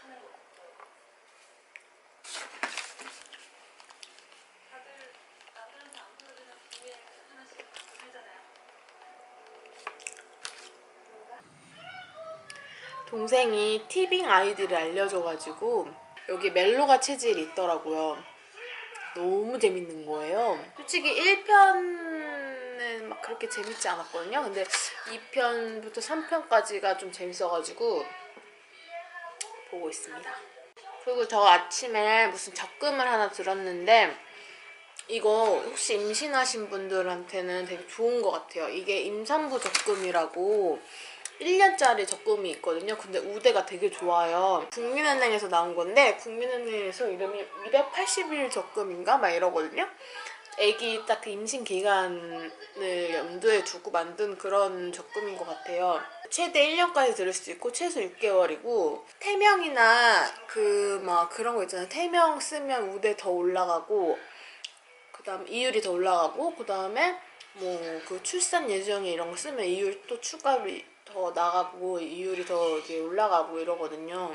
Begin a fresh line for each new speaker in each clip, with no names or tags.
사는 것 같아요. 다들 남들한테 안 보여주는 비밀 하나씩 갖고 살잖아요.
동생이 티빙 아이디를 알려줘가지고 여기 멜로가 체질이 있더라고요. 너무 재밌는 거예요. 솔직히 1편은 막 그렇게 재밌지 않았거든요. 근데 2편부터 3편까지가 좀 재밌어가지고 보고 있습니다. 그리고 저 아침에 무슨 적금을 하나 들었는데 이거 혹시 임신하신 분들한테는 되게 좋은 것 같아요. 이게 임산부 적금이라고 1년짜리 적금이 있거든요. 근데 우대가 되게 좋아요. 국민은행에서 나온 건데 국민은행에서 이름이 280일 적금인가 막 이러거든요. 아기 딱 그 임신 기간을 염두에 두고 만든 그런 적금인 것 같아요. 최대 1년까지 들을 수 있고 최소 6개월이고 태명이나 그 막 그런 거 있잖아요. 태명 쓰면 우대 더 올라가고 그다음 이율이 더 올라가고 그다음에 뭐 그 출산 예정에 이런 거 쓰면 이율 또 추가로 더 나가고 이율이 더 이게 올라가고 이러거든요.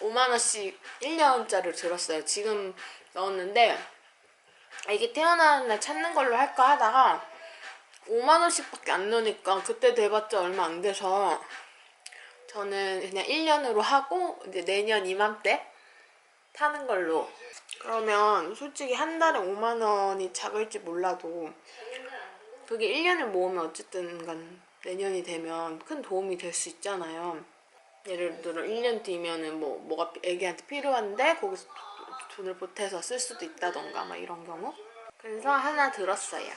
5만 원씩 1년짜리를 들었어요. 지금 넣었는데 이게 태어나는 날 찾는 걸로 할까 하다가 5만 원씩밖에 안 넣으니까 그때 돼봤자 얼마 안 돼서 저는 그냥 1년으로 하고 이제 내년 이맘때 타는 걸로 그러면 솔직히 한 달에 5만 원이 작을지 몰라도 그게 1년을 모으면 어쨌든 간 내년이 되면 큰 도움이 될 수 있잖아요. 예를 들어 1년 뒤면은 뭐 뭐가 애기한테 필요한데 거기서 돈을 보태서 쓸 수도 있다던가 막 이런 경우. 그래서 하나 들었어요.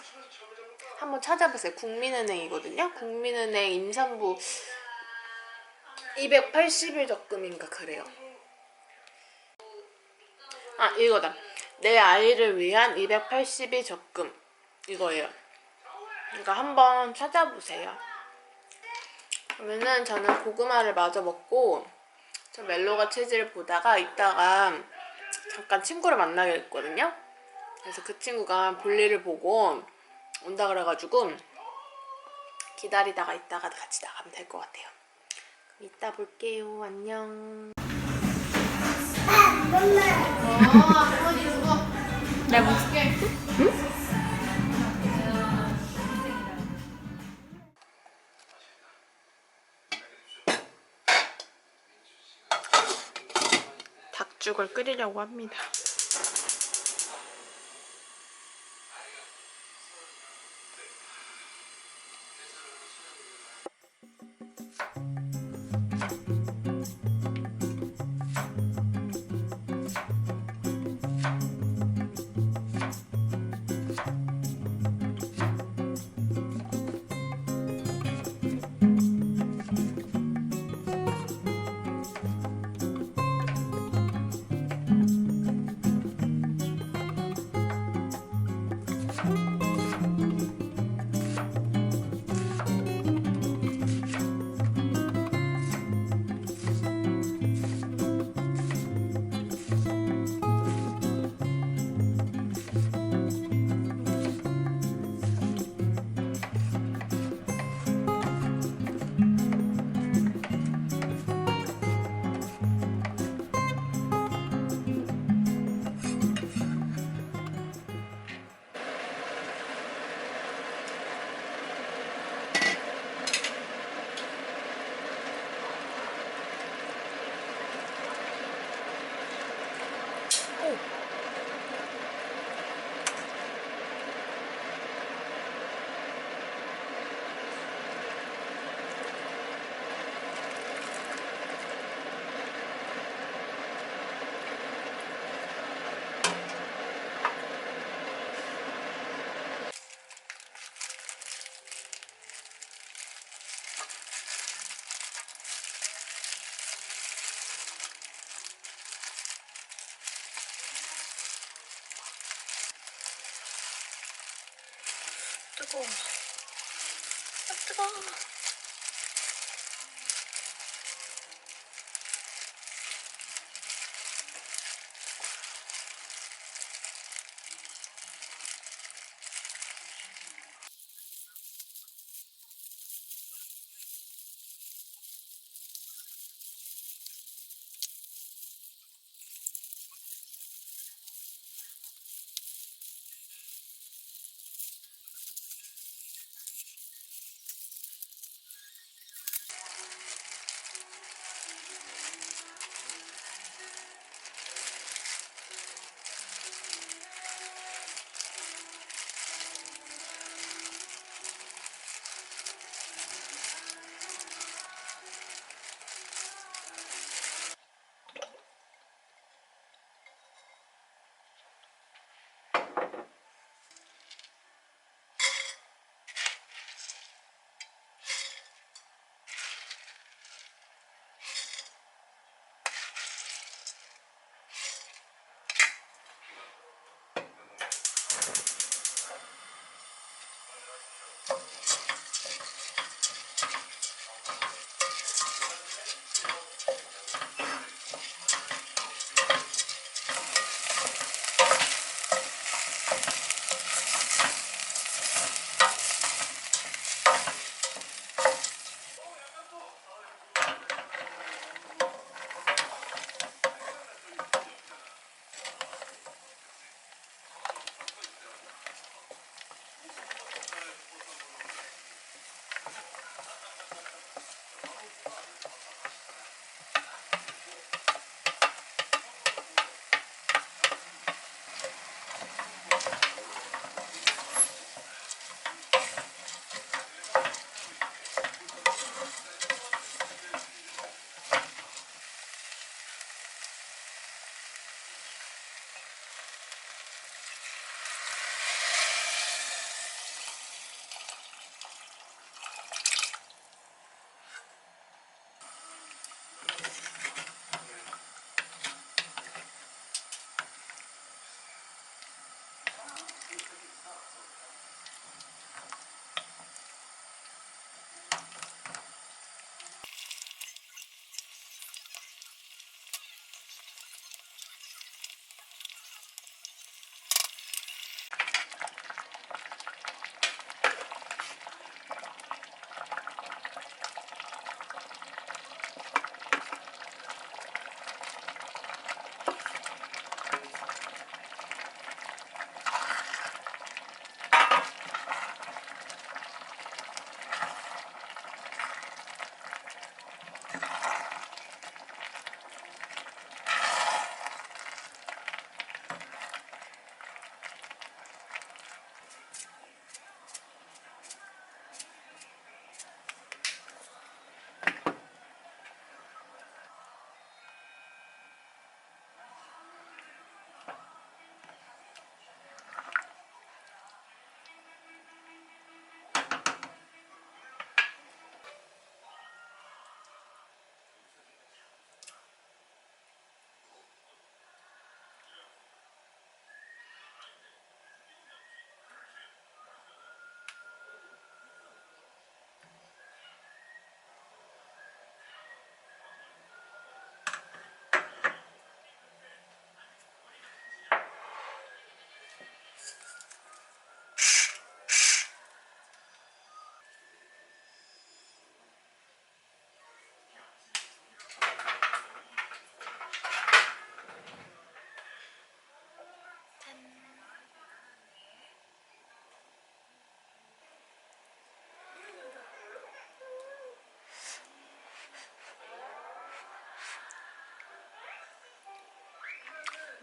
한번 찾아보세요. 국민은행이거든요. 국민은행 임산부 280일 적금인가 그래요. 아 이거다. 내 아이를 위한 280일 적금 이거예요. 그러니까 한번 찾아보세요. 그러면은 저는 고구마를 마저 먹고 저 멜로가 체질을 보다가 이따가 잠깐 친구를 만나게 됐거든요. 그래서 그 친구가 볼일을 보고 온다 그래가지고 기다리다가 이따가 같이 나가면 될 것 같아요. 그럼 이따 볼게요. 안녕. 내가 먹을 죽을 끓이려고 합니다.
뜨거워. 아, 뜨거워.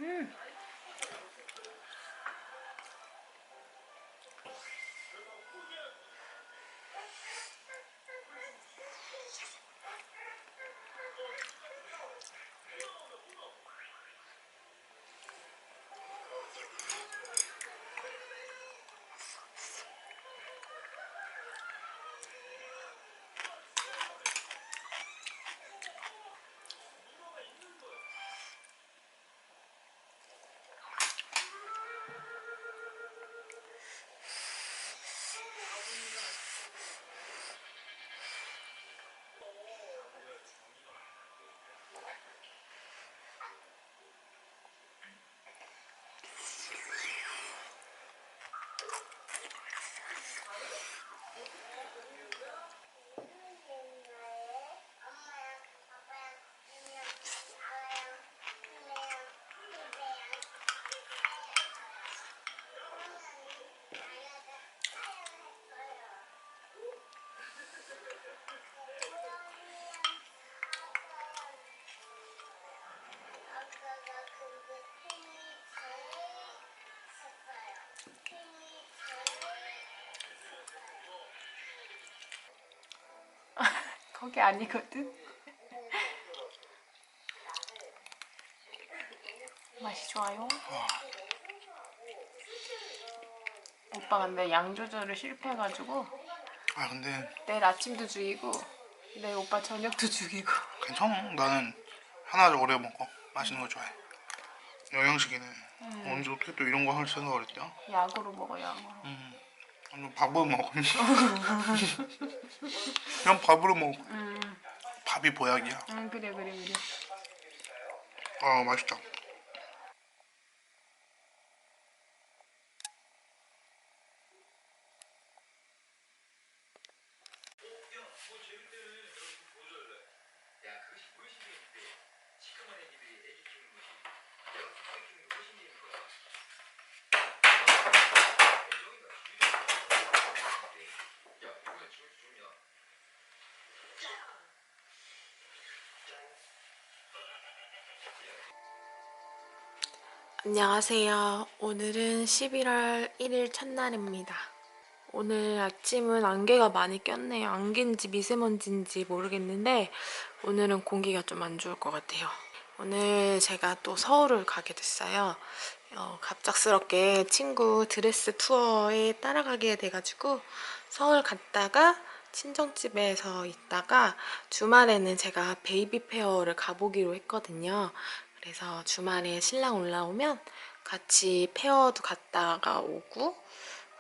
음.
거기 아니거든. 맛이 좋아요. 오빠 근데 양 조절을 실패해가지고
아 근데
내일 아침도 죽이고 내일 오빠 저녁도 죽이고
괜찮아. 나는 하나 오래 먹어. 맛있는 거 좋아해. 영양식이네. 언제 어떻게 또 이런 거 할 생각을 했냐?
약으로 먹어 약으로.
음. 밥으로 먹어. 그냥 밥으로 먹어.
음,
밥이 보약이야.
음 그래 그래 그래.
아 맛있다.
야, 그것이 무엇이 재밌는데 시커먼 애기들이 애기 키우는 것이 내가 사람 키우는 게 훨씬 재밌는 거야. 야, 이거는 주, 주냐?
안녕하세요. 오늘은 11월 1일 첫날입니다. 오늘 아침은 안개가 많이 꼈네요. 안개인지 미세먼지인지 모르겠는데 오늘은 공기가 좀 안 좋을 것 같아요. 오늘 제가 또 서울을 가게 됐어요. 어, 갑작스럽게 친구 드레스 투어에 따라가게 돼가지고 서울 갔다가 친정집에서 있다가 주말에는 제가 베이비 페어를 가보기로 했거든요. 그래서 주말에 신랑 올라오면 같이 페어도 갔다가 오고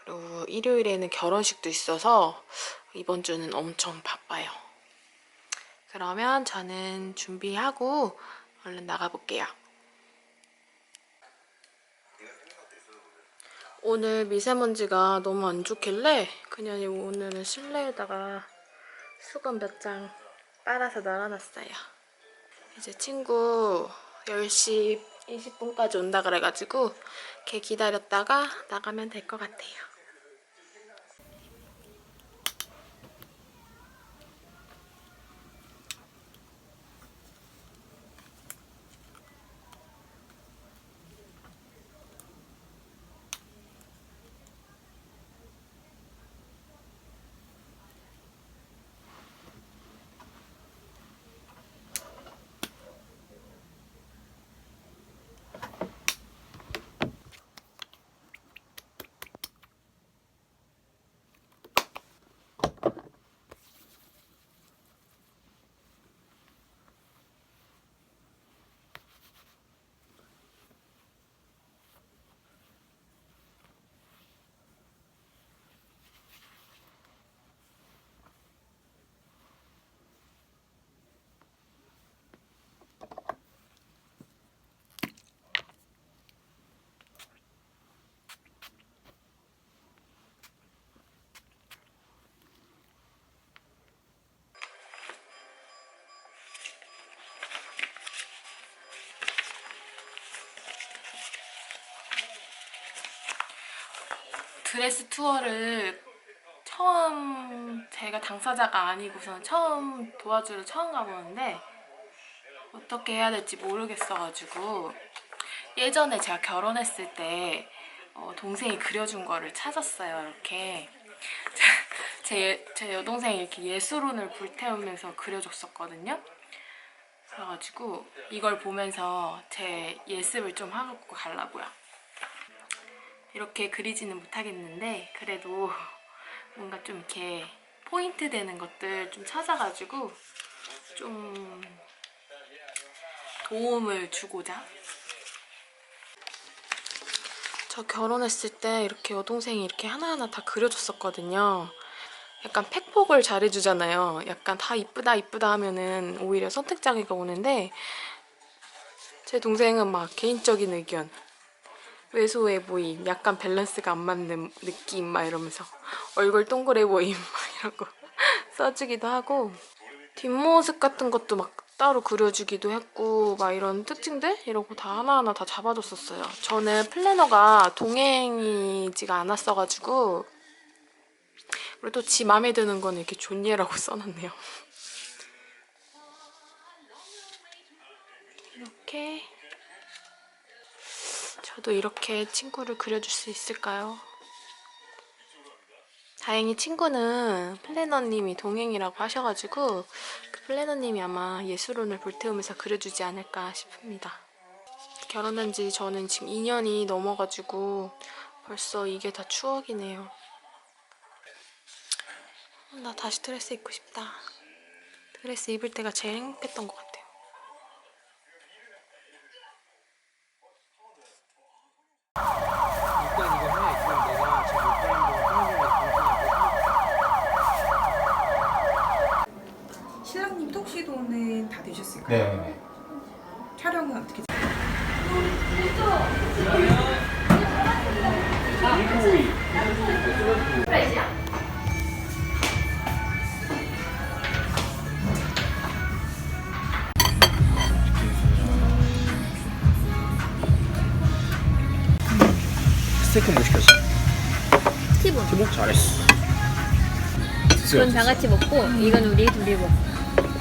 그리고 일요일에는 결혼식도 있어서 이번 주는 엄청 바빠요. 그러면 저는 준비하고 얼른 나가볼게요. 오늘 미세먼지가 너무 안 좋길래 그냥 오늘은 실내에다가 수건 몇 장 빨아서 널어놨어요. 이제 친구 10시 20분까지 온다 그래가지고 걔 기다렸다가 나가면 될 것 같아요. 드레스 투어를 처음 제가 당사자가 아니고선 처음 도와주러 처음 가보는데 어떻게 해야 될지 모르겠어가지고 예전에 제가 결혼했을 때 어, 동생이 그려준 거를 찾았어요 이렇게. 제, 제 여동생이 이렇게 예술운을 불태우면서 그려줬었거든요. 그래가지고 이걸 보면서 제 예습을 좀 하고 가려고요 이렇게 그리지는 못하겠는데 그래도 뭔가 좀 이렇게 포인트 되는 것들 좀 찾아가지고 좀 도움을 주고자 저 결혼했을 때 이렇게 여동생이 이렇게 하나하나 다 그려줬었거든요. 약간 팩폭을 잘해주잖아요. 약간 다 이쁘다 이쁘다 하면은 오히려 선택장애가 오는데 제 동생은 막 개인적인 의견 왜소해 보임. 약간 밸런스가 안 맞는 느낌 막 이러면서. 얼굴 동그래 보임. 막거 써주기도 하고. 뒷모습 같은 것도 막 따로 그려주기도 했고 막 이런 특징들? 이러고 다 하나하나 다 잡아줬었어요. 저는 플래너가 동행이지가 않았어가지고 그리고 또 지 마음에 드는 거는 이렇게 존예라고 써놨네요. 이렇게 저도 이렇게 친구를 그려줄 수 있을까요? 다행히 친구는 플래너님이 동행이라고 하셔가지고 그 플래너님이 아마 예술혼을 불태우면서 그려주지 않을까 싶습니다. 결혼한 지 저는 지금 2년이 넘어가지고 벌써 이게 다 추억이네요. 어, 나 다시 드레스 입고 싶다. 드레스 입을 때가 제일 행복했던 것 같아
그건 다 같이 먹고 이건 우리 둘이 먹고.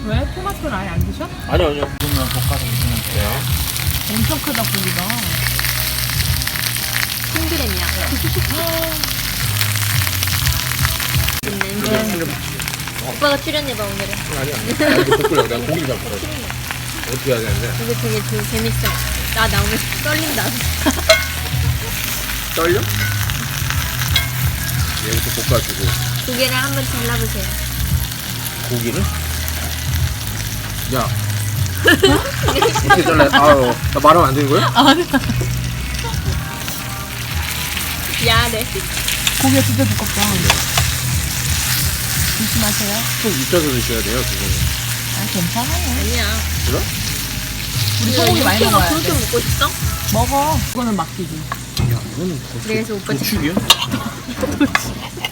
왜? 토마토를 아예 안 드셔?
아니요 아니요. 그러면 볶아서 드시면 돼요.
엄청 크다 고기가.
10g이야. 네. 오빠가 출연해봐 오늘은.
아니야. 아니야. 이거 볶으려고 내가 고기 잡고 어떻게 해야 되는데?
이거 되게 좀 재밌어. 나 나오면 떨린다.
떨려? 얘부터 볶아주고
고개를 한번 잘라보세요.
고기를? 야. 어떻게 잘라? 아유, 나 말하면 안 되는 거야?
야, 네.
고기가 진짜 두껍다. 조심하세요.
좀 익혀서 드셔야 돼요, 그거는.
아, 괜찮아요.
아니야.
그래?
우리 소고기 많이 먹어야
그렇게
돼.
먹고 싶어?
먹어. 이거는 맡기지.
야, 이거는 도,
그래서 오빠
도축이야?